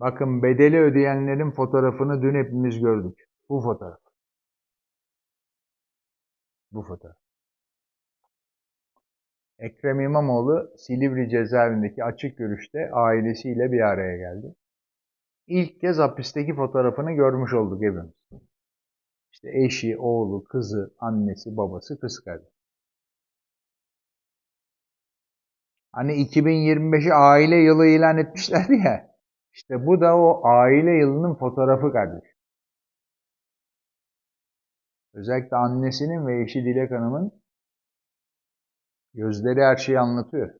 Bakın bedeli ödeyenlerin fotoğrafını dün hepimiz gördük. Bu fotoğraf. Bu fotoğraf. Ekrem İmamoğlu Silivri cezaevindeki açık görüşte ailesiyle bir araya geldi. İlk kez hapisteki fotoğrafını görmüş olduk hepimiz. İşte eşi, oğlu, kızı, annesi, babası, kız kardeşi. Hani 2025'i aile yılı ilan etmişlerdi ya. İşte bu da o aile yılının fotoğrafı kardeş. Özellikle annesinin ve eşi Dilek Hanım'ın gözleri her şeyi anlatıyor.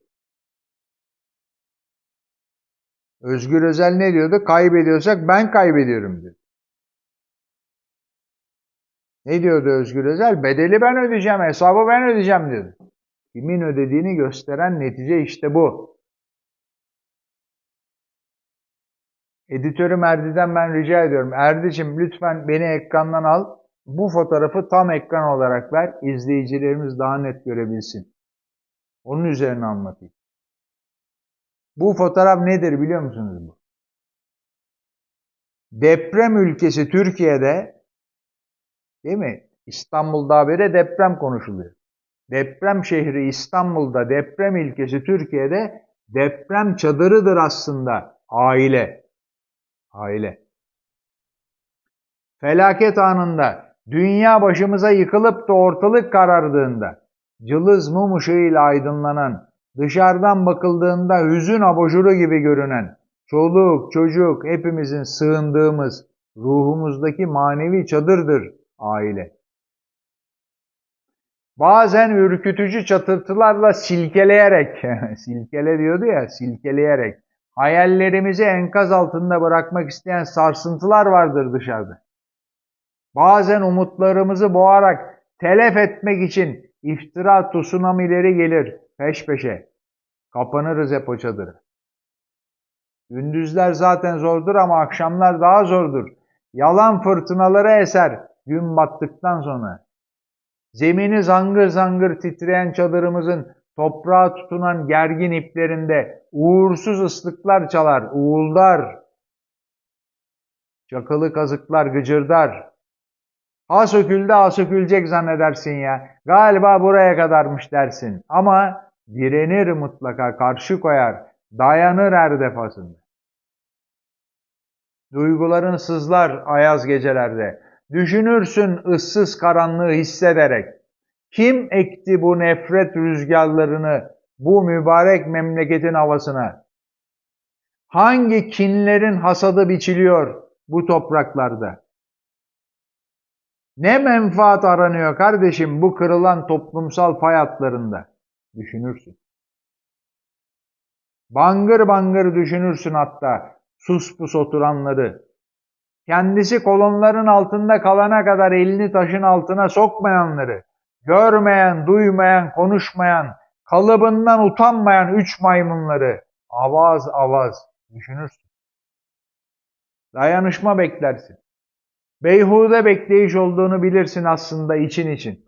Özgür Özel ne diyordu? Kaybediyorsak ben kaybediyorum diyor. Ne diyordu Özgür Özel? Bedeli ben ödeyeceğim, hesabı ben ödeyeceğim diyordu. Kimin ödediğini gösteren netice işte bu. Editörüm Erdi'den ben rica ediyorum. Erdi'cim lütfen beni ekrandan al. Bu fotoğrafı tam ekran olarak ver. İzleyicilerimiz daha net görebilsin. Onun üzerine anlatayım. Bu fotoğraf nedir biliyor musunuz bu? Deprem ülkesi Türkiye'de değil mi? İstanbul'da habere deprem konuşuluyor. Deprem şehri İstanbul'da deprem ilkesi Türkiye'de deprem çadırıdır aslında aile. Aile. Felaket anında dünya başımıza yıkılıp da ortalık karardığında cılız mum ışığıyla aydınlanan, dışarıdan bakıldığında hüzün abajuru gibi görünen, çoluk, çocuk hepimizin sığındığımız ruhumuzdaki manevi çadırdır aile. Bazen ürkütücü çatırtılarla silkeleyerek, silkele diyordu ya, silkeleyerek, hayallerimizi enkaz altında bırakmak isteyen sarsıntılar vardır dışarıda. Bazen umutlarımızı boğarak telef etmek için iftira tsunamileri gelir peş peşe. Kapanırız hep o çadırı. Gündüzler zaten zordur ama akşamlar daha zordur. Yalan fırtınaları eser gün battıktan sonra. Zemini zangır zangır titreyen çadırımızın toprağa tutunan gergin iplerinde uğursuz ıslıklar çalar, uğuldar. Çakılı kazıklar gıcırdar. Ha söküldü ha sökülecek zannedersin ya. Galiba buraya kadarmış dersin. Ama direnir mutlaka, karşı koyar, dayanır her defasında. Duyguların sızlar ayaz gecelerde. Düşünürsün ıssız karanlığı hissederek. Kim ekti bu nefret rüzgarlarını bu mübarek memleketin havasına? Hangi kinlerin hasadı biçiliyor bu topraklarda? Ne menfaat aranıyor kardeşim bu kırılan toplumsal fay hatlarında? Düşünürsün. Bangır bangır düşünürsün hatta sus pus oturanları. Kendisi kolonların altında kalana kadar elini taşın altına sokmayanları, görmeyen, duymayan, konuşmayan, kalıbından utanmayan üç maymunları avaz avaz düşünürsün. Dayanışma beklersin. Beyhude bekleyiş olduğunu bilirsin aslında için için.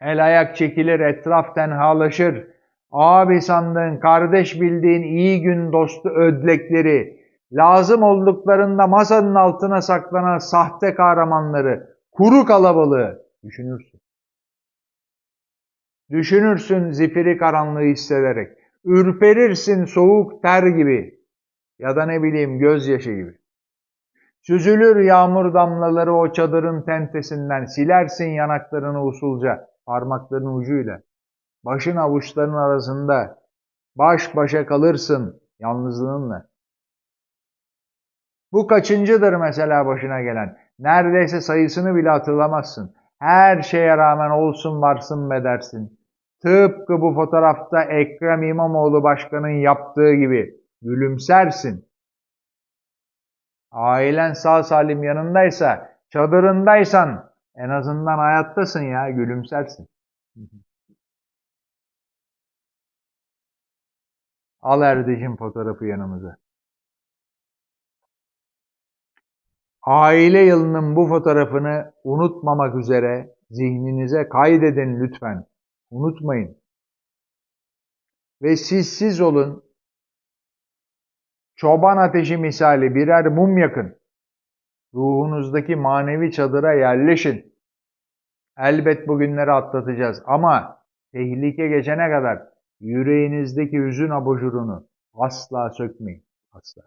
El ayak çekilir, etraf tenhalaşır. Abi sandığın, kardeş bildiğin iyi gün dostu ödlekleri, lazım olduklarında masanın altına saklanan sahte kahramanları, kuru kalabalığı düşünürsün. Düşünürsün zifiri karanlığı hissederek. Ürperirsin soğuk ter gibi ya da ne bileyim gözyaşı gibi. Süzülür yağmur damlaları o çadırın tentesinden, silersin yanaklarını usulca parmakların ucuyla. Başın avuçların arasında baş başa kalırsın yalnızlığınla. Bu kaçıncıdır mesela başına gelen? Neredeyse sayısını bile hatırlamazsın. Her şeye rağmen olsun varsın be dersin. Tıpkı bu fotoğrafta Ekrem İmamoğlu Başkan'ın yaptığı gibi gülümsersin. Ailen sağ salim yanındaysa, çadırındaysan en azından hayattasın ya, gülümsersin. Al Erdic'in fotoğrafı yanımıza. Aile yılının bu fotoğrafını unutmamak üzere zihninize kaydedin lütfen. Unutmayın. Ve siz siz olun. çoban ateşi misali birer mum yakın. Ruhunuzdaki manevi çadıra yerleşin. Elbet bu günleri atlatacağız ama tehlike geçene kadar yüreğinizdeki hüzün abajurunu asla sökmeyin. Asla.